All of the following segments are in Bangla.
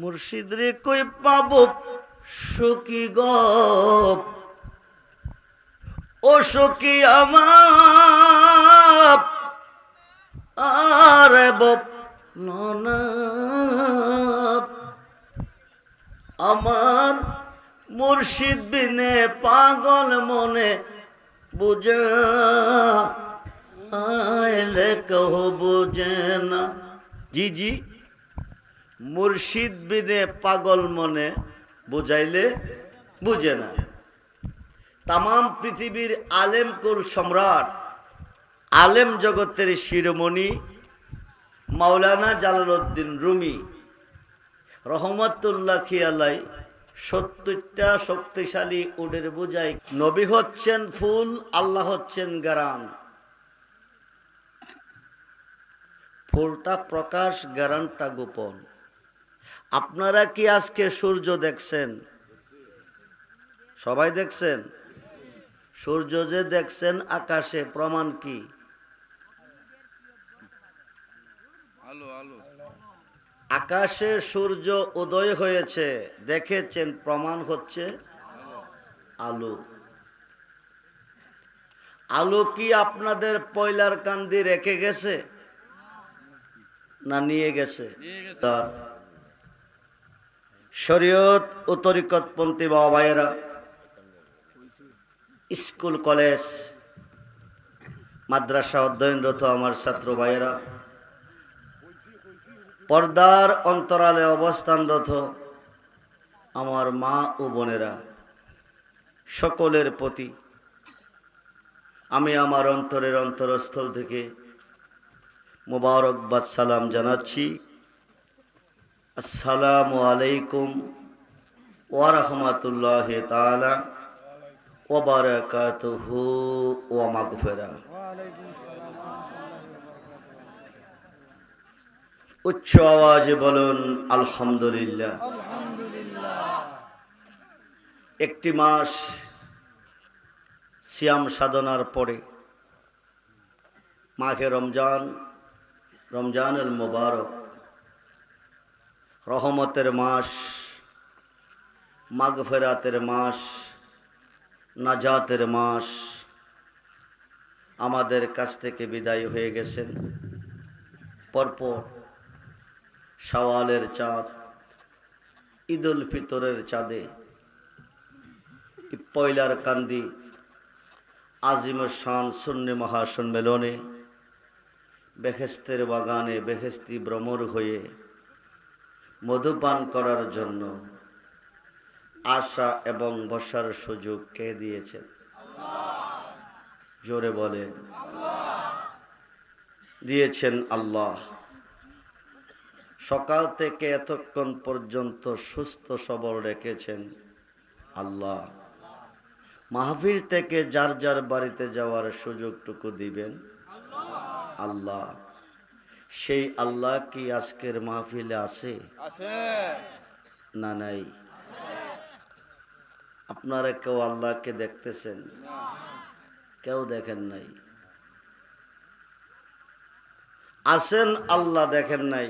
মুর্শিদ রে কই পাব সখী গপ ও সখী আমার, আর বপ ননা আমার মুর্শিদ বিনে পাগল মনে বুঝা আইলে কহ বুঝে না। জি জি। মুর্শিদ বিনে পাগল মনে বুঝাইলে বুঝে না। তাম পৃথিবীর আলেম কুল সম্রাট, আলেম জগতের শিরোমণি মাওলানা জালালউদ্দিন রুমি রহমতুল্লাহ খিয়ালাই সত্তরটা শক্তিশালী উডের বোঝাই, নবী হচ্ছেন ফুল, আল্লাহ হচ্ছেন গারাম। ফুলটা প্রকাশ গারানটা গোপন। আপনারা কি আজকে সূর্য দেখছেন? সবাই দেখছেন? সূর্য যে দেখছেন আকাশে প্রমাণ কি? আকাশে সূর্য উদয় হয়েছে দেখেছেন প্রমাণ হচ্ছে আলো। আলো কি আপনাদের পয়লার কান্দি রেখে গেছে? না নিয়ে গেছে? নিয়ে গেছে। শরীয়ত ও তরিকতপন্থী বাবা ভাইয়েরা, স্কুল, কলেজ, মাদ্রাসা অধ্যয়নরত আমার ছাত্র ভাইয়েরা, পর্দার অন্তরালে অবস্থানরত আমার মা ও বোনেরা, সকলের প্রতি আমি আমার অন্তরের অন্তরস্থল থেকে মোবারকবাদ সালাম জানাচ্ছি। আসসালামু আলাইকুম ওয়ারহমতুল্লাহ তালা ওবারাকাতুহু ওয়া মাগফিরা উচ্চ আওয়াজে বলুন, আলহামদুলিল্লাহ। একটি মাস সিয়াম সাধনার পরে মাঘে রমজান, রমজানুল মোবারক রহমতের মাস, মাগফেরাতের মাস, নাজাতের মাস আমাদের কাছ থেকে বিদায় হয়ে গেছেন। পরপর সওয়ালের চাঁদ, ঈদুল ফিতরের চাঁদে, পয়লার কান্দি আজিমের শান শূন্য মহাসম্মেলনে বেহেস্তের বাগানে বেহেস্তি ভ্রমর হয়ে মধুপান করার জন্য আশা এবং বসার সুযোগ কে দিয়েছেন জোরে বলেন। দিয়েছেন আল্লাহ। সকাল থেকে এতক্ষণ পর্যন্ত সুস্থ সবল রেখেছেন আল্লাহ। মাহফিল থেকে যার যার বাড়িতে যাওয়ার সুযোগটুকু দিবেন আল্লাহ। সেই আল্লাহ কি আজকের মাহফিলে আছে? না নাই। আপনারা কেউ আল্লাহকে দেখতেছেন? কেউ দেখেন নাই। আসেন আল্লাহ দেখেন নাই।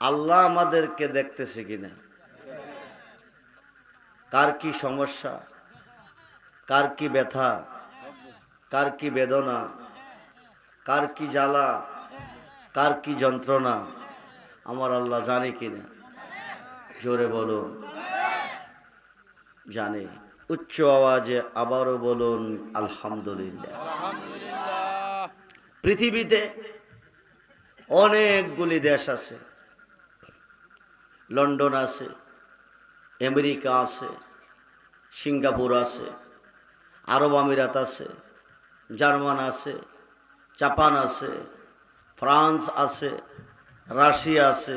আল্লাহ আমাদেরকে দেখতেছে কিনা? কার কি সমস্যা? কার কি ব্যথা? কার কি বেদনা? কার কি জ্বালা কার কি যন্ত্রণা আমার আল্লাহ জানে কিনা? জোরে বলো জানে। উচ্চ আওয়াজে আবারও বলুন আলহামদুলিল্লাহ। আলহামদুলিল্লাহ। পৃথিবীতে অনেকগুলি দেশ আছে। লন্ডন আছে আমেরিকা আছে সিঙ্গাপুর আছে আরব আমিরাত আছে জার্মান আছে জাপান আছে, ফ্রান্স আছে, রাশিয়া আছে,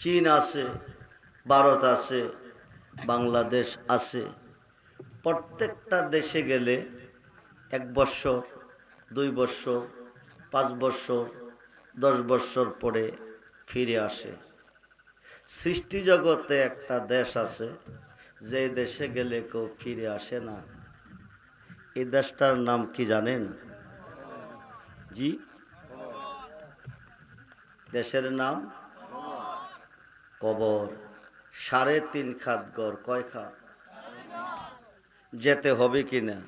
চীন আছে, ভারত আছে, বাংলাদেশ আছে। প্রত্যেকটা দেশে গেলে এক বৎসর দুই বৎসর পাঁচ বৎসর দশ বৎসর পরে ফিরে আসে। সৃষ্টি জগতে একটা দেশ আছে, যে দেশে গেলে কেউ ফিরে আসে না। এই দেশটার নাম কি জানেন? জি। দেশের নাম? কবর। সাড়ে তিন খাত গড়। কয় খাত? যেতে হবে কিনা?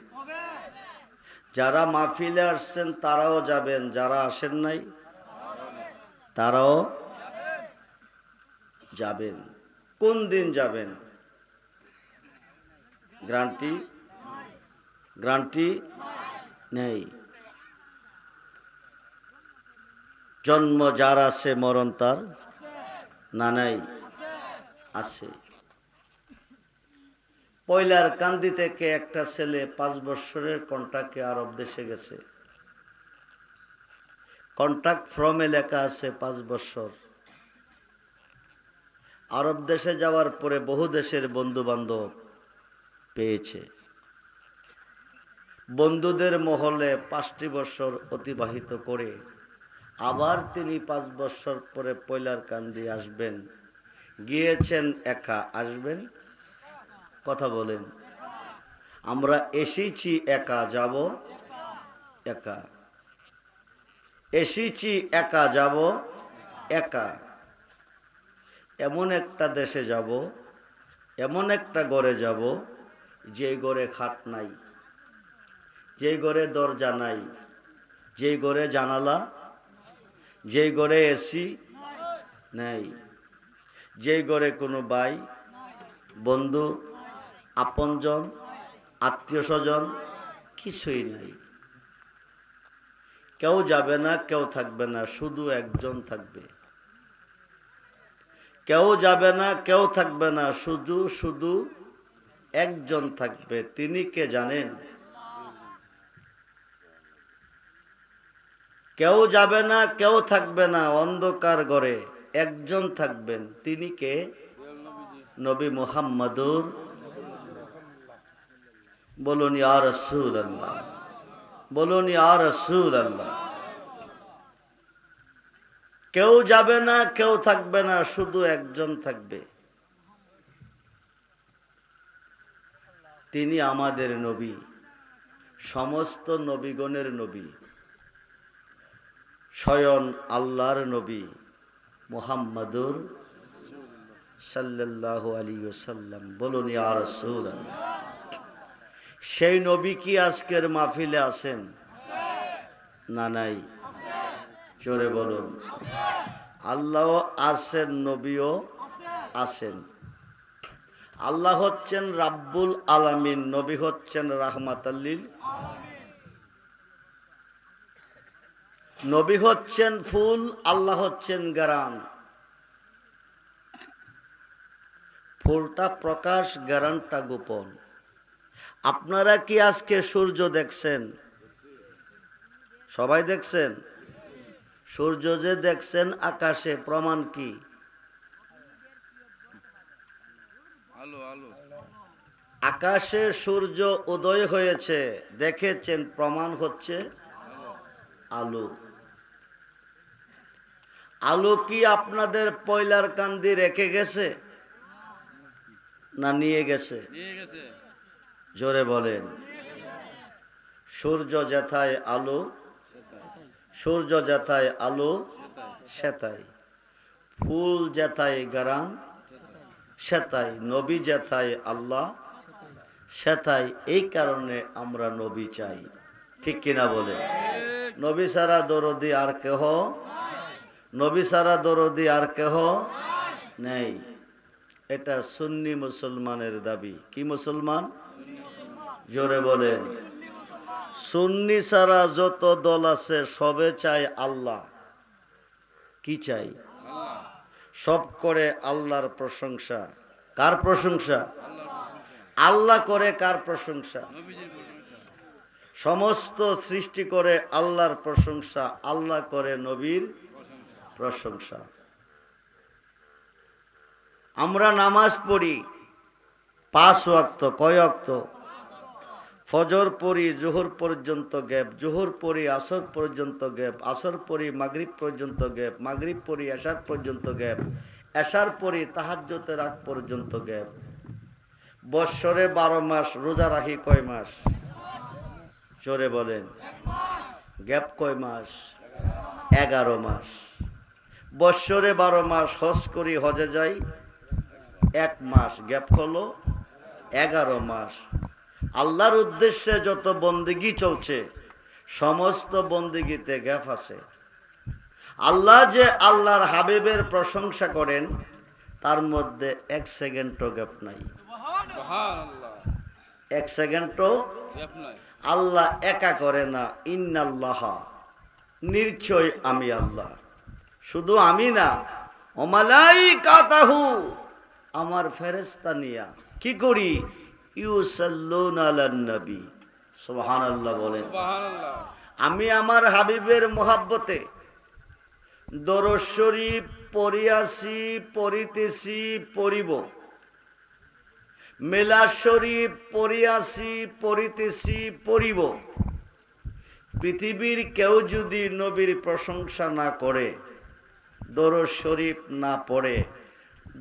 যারা মাহফিলে আসছেন, তারাও যাবেন। যারা আসেন নাই, তারাও যাবেন। কোন দিন যাবেন? গ্রান্টি? গ্রান্টি? নেই। জন্ম যার আছে মরণ তার? না, নাই। আছে। পয়লার কান্দি থেকে একটা ছেলে পাঁচ বছরের কন্ট্রাক্টে আরব দেশে গেছে। কন্ট্রাক্ট ফ্রমে লেখা আছে পাঁচ বছর। আরব দেশে যাওয়ার পরে বহু দেশের বন্ধু বান্ধব পেয়েছে। বন্ধুদের মহলে পাঁচটি বছর অতিবাহিত করে আবার তিনি পাঁচ বছর পরে পয়লার কান্দি আসবেন। গিয়েছেন একা, আসবেন? কথা বলেন। আমরা এসেছি একা, যাব? একা। এসেছি একা, যাব? একা। এমন একটা দেশে যাব, এমন একটা ঘরে যাব, যে ঘরে খাট নাই, যে ঘরে দরজা নাই, যে ঘরে জানালা যে ঘরে এসি নাই যে ঘরে কোনো ভাই, বন্ধু, আপনজন আত্মীয় স্বজন কিছুই নাই। কেউ যাবে না, কেউ থাকবে না, শুধু একজন থাকবে। কেউ যাবে না, কেউ থাকবে না, শুধু শুধু একজন থাকবে। তিনি কে জানেন? কেউ যাবে না, কেউ থাকবে না, অন্ধকার ঘরে একজন থাকবেন। তিনি কে? নবী মুহাম্মাদুর বলুন, ইয়া রসুল আল্লাহ বলুন, ইয়া রসুল আল্লাহ কেউ যাবে না, কেউ থাকবে না, শুধু একজন থাকবে। তিনি আমাদের নবী, সমস্ত নবীগণের নবী। স্বয়ং আল্লাহর নবী মুহাম্মাদুর সাল্লাল্লাহু আলী সাল্লাম বলুন রাসূল সেই নবী কি আজকের মাহফিলে আছেন? না নাই? জোরে বলুন। আল্লাহ আছেন, নবীও আছেন। আল্লাহ হচ্ছেন রাব্বুল আলামিন, নবী হচ্ছেন রাহমাতাল্লিল নবী হচ্ছেন ফুল আল্লাহ হচ্ছেন গ্যারান ফুলটা প্রকাশ গ্যারানটা গোপন। আপনারা কি আজকে সূর্য দেখছেন? সবাই দেখছেন? সূর্য যে দেখছেন আকাশে প্রমাণ কি? আকাশে সূর্য উদয় হয়েছে দেখেছেন প্রমাণ হচ্ছে আলো। আলো কি আপনাদের পয়লার কান্দি রেখে গেছে? না নিয়ে গেছে? জোরে বলেন। সূর্য যেথায় আলো সূর্য যেথায় আলো সেতাই ফুল যেথায় গারাম সেতাই নবী যেথায় আল্লাহ সেতাই এই কারণে আমরা নবী চাই। ঠিক কিনা বলে নবী সারা দরদি আর কেহ নবী সারা দরদি আর কেহ নেই। এটা সুন্নি মুসলমানের দাবি। কি মুসলমান? জোরে বলেন। সুন্নি সারা যত দল আছে, সবে চায় আল্লাহ। কি চাই? সব করে আল্লাহর প্রশংসা। কার প্রশংসা? আল্লাহ করে কার প্রশংসা? সমস্ত সৃষ্টি করে আল্লাহর প্রশংসা, আল্লাহ করে নবীর প্রশংসা। আমরা নামাজ পড়ি, পাঁচ ওয়াক্ত, কয় ওয়াক্ত? ফজর পড়ি, জোহর পর্যন্ত গ্যাপ, জোহর পড়ি, আসর পর্যন্ত গ্যাপ, আসর পড়ি, মাগরিব পর্যন্ত গ্যাপ, মাগরিব পড়ি, এশার পর্যন্ত গ্যাপ, এশার পড়ি তাহাজ্যতের আগ পর্যন্ত গ্যাপ। বৎসরে বারো মাস, রোজা রাখি কয় মাস? জোরে বলেন। গ্যাপ কয় মাস? এগারো মাস। বৎসরে বারো মাস হজ করি হজে যাই। এক মাস গ্যাপ হলো এগারো মাস। আল্লাহর উদ্দেশ্যে যত বন্দিগি চলছে সমস্ত বন্দিগিতে গ্যাপ আছে। আল্লাহ যে আল্লাহর হাবিবের প্রশংসা করেন তার মধ্যে এক সেকেন্ডও গ্যাপ নাই। এক সেকেন্ডও আল্লাহ একা করে না ইন্নাল্লাহ। নিশ্চয় আমি আল্লাহ। শুধু আমি না অমালাই কাতাহু আমার ফেরেস্তা নিয়া। কি করি? ইউসাল্লুন আলান নবী। সুবহানাল্লাহ বলেন। আমি আমার হাবিবের মোহাব্বতে দরজ শরীফ পড়িয়াছি পড়িতেছি পড়িব। মেলা শরীফ পড়িয়াছি পড়িতেছি পড়িব। পৃথিবীর কেউ যদি নবীর প্রশংসা না করে দরজ শরীফ না পড়ে,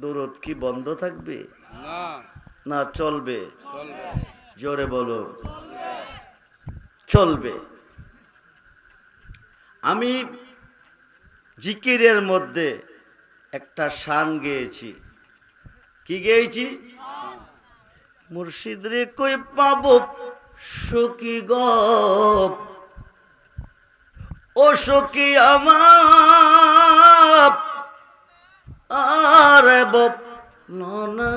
দরদ কি বন্ধ থাকবে? না চলবে? জোরে বলো চলবে। আমি জিকিরের মধ্যে একটা শান গেয়েছি। কি গেয়েছি? মুর্শিদ রে কই পাব সখী গপ? ও সখী আমার আরে বাপ ননা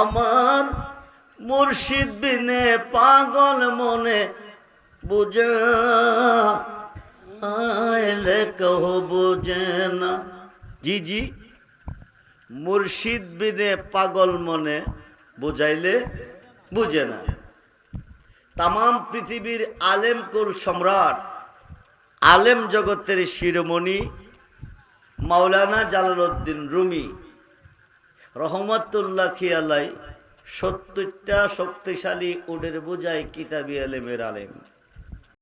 আমার মুর্শিদ বিনে পাগল মনে বুঝা আইলে কহ বুঝে না। জি জি, মুর্শিদ বিনে পাগল মনে বুঝাইলে বুঝে না। তাম পৃথিবীর আলেম কুল সম্রাট আলেম জগতের শিরোমণি মাওলানা জালালউদ্দিন রুমি। রহমতুল্লাহ খিয়ালাই সত্তরটা শক্তিশালী উডের বোঝায় কিতাবি আলেমের আলেম।